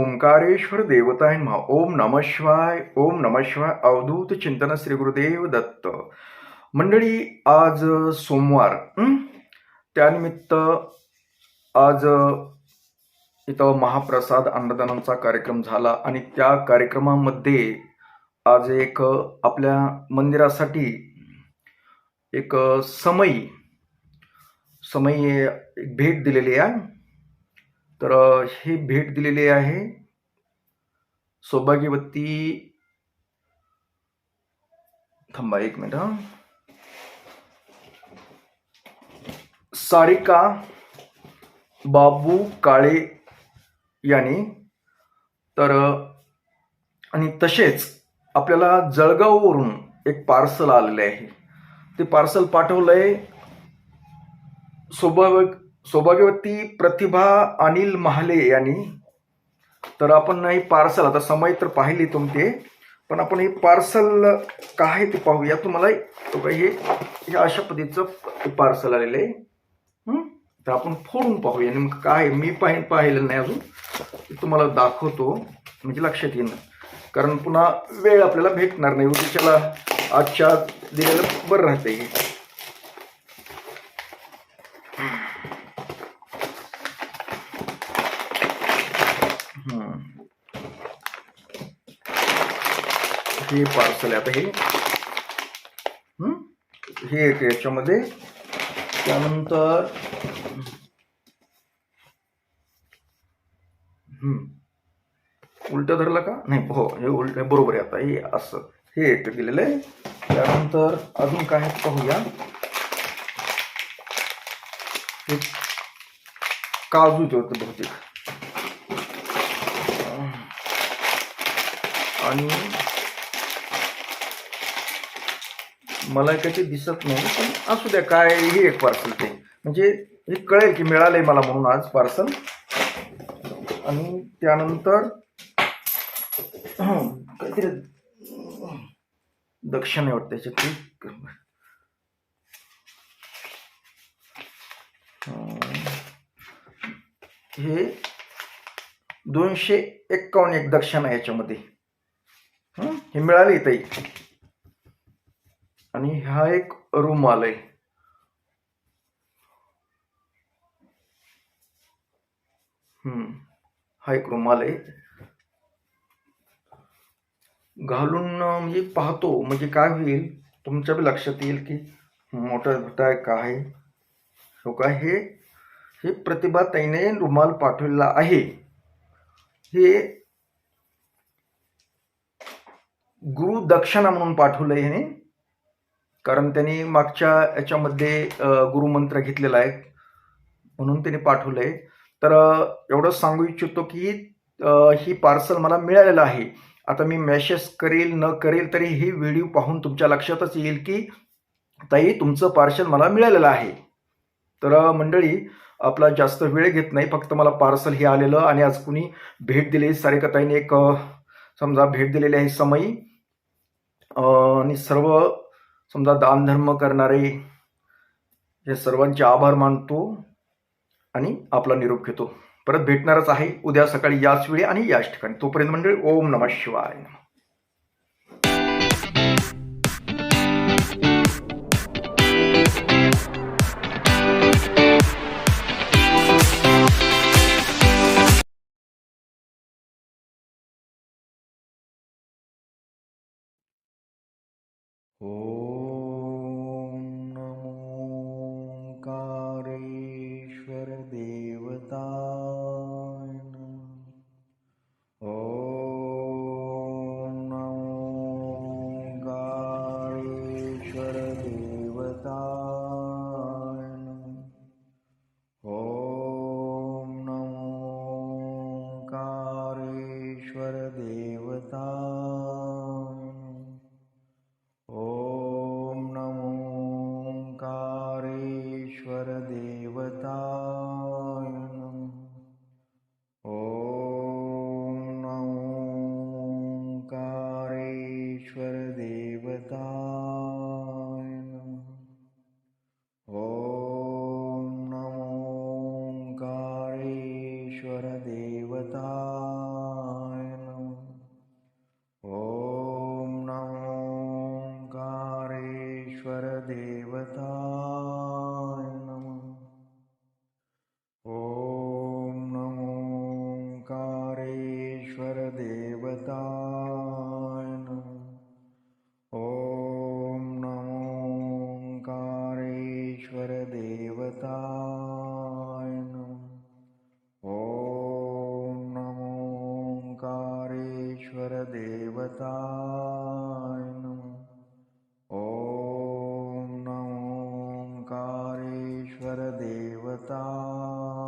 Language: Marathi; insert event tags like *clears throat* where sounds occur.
ओंकारेश्वर देवताय महा ओम नम शिवाय ओम नम शिवाय अवधूत चिंतन श्री गुरुदेव दत्त. मंडळी आज सोमवार त्यानिमित्त आज इथं महाप्रसाद अन्नदानाचा कार्यक्रम झाला आणि त्या कार्यक्रमामध्ये आज एक आपल्या मंदिरासाठी एक समयी समयी भेट दिलेली आहे. तर ही भेट दिलेली आहे. सौभाग्यवती. थांबा एक मिनिट सारिका बाबू काळे यांनी. तर आणि तसेच आपल्याला जळगाववरून एक पार्सल आलेले आहे. ते पार्सल पाठवलंय सौभाग्य सौभाग्यवती प्रतिभा अनिल महाले यांनी तर आपण हे पार्सल आता समय तर पाहिली तुमचे पण आपण हे पार्सल काय आहे ते पाहूया. तुम्हाला हे हे अशा पद्धतीचं पार्सल आलेलं आहे. तर आपण फोडून पाहूया नेमकं काय आहे. मी पाहि पाहिलं नाही अजून. ते तुम्हाला दाखवतो म्हणजे लक्षात येईन. कारण पुन्हा वेळ आपल्याला भेटणार नाही. उद्याच्याला आजच्या दिलेलं बरं राहते हे हे पार्सल आहे आता हे. हे एक याच्यामध्ये. त्यानंतर उलट उलटं धरलं का? नाही हो हे उलट बरोबर आहे आता. हे असं. हे एक दिलेलं आहे. त्यानंतर अजून काय पाहूया. काजू काजूचे होते बहुतेक. आणि मला काही दिसत नाही पण असू द्या काय हे एक पार्सल ते. म्हणजे हे कळेल की मिळालंय मला म्हणून आज पार्सल आणि त्यानंतर *clears throat* काहीतरी दक्षिण आहे वाटतं त्याच्यात हे दोनशे एक्कावन्न एक दक्षिण आहे याच्यामध्ये. हे मिळाले ताई. आणि हा एक रुमाल आहे हा एक रुमाल आहे घालून म्हणजे पाहतो म्हणजे काय होईल तुमच्या बी लक्षात येईल की मोठा मोठा आहे काय हो काय हे हे प्रतिभाताईने रुमाल पाठवलेला आहे. हे गुरु दक्षिणा म्हणून पाठवलं ह्याने. कारण त्यांनी मागच्या याच्यामध्ये गुरुमंत्र घेतलेला आहे म्हणून त्याने पाठवलंय. तर एवढं एवढंच सांगू इच्छितो की ही पार्सल मला मिळालेलं आहे. आता मी मेसेज करेल न करेल तरी ही व्हिडिओ पाहून तुमच्या लक्षातच येईल की ताई तुमचं पार्सल मला मिळालेलं आहे. तर मंडळी आपला जास्त वेळ घेत नाही फक्त मला पार्सल हे आलेलं आणि आज कुणी भेट दिली. सारिकाताईने एक समजा भेट दिलेली आहे समयी आणि सर्व समजा दानधर्म करणारे हे सर्वांचे आभार मानतो आणि आपला निरोप घेतो. परत भेटणारच आहे उद्या सकाळी याच वेळी आणि याच ठिकाणी. तोपर्यंत मंडळी ओम नमः शिवाय ॐ नमकारेश्वरदेवता ॐ नमोकारेश्वरदेवता ेवतायण ॐ नमोङ्कारेश्वरदेवताय गारेश्वरदेवतायनम् ॐ नमोङ्कारेश्वरदेवताय नमः ॐ नमोङ्कारेश्वरदेवता भगवता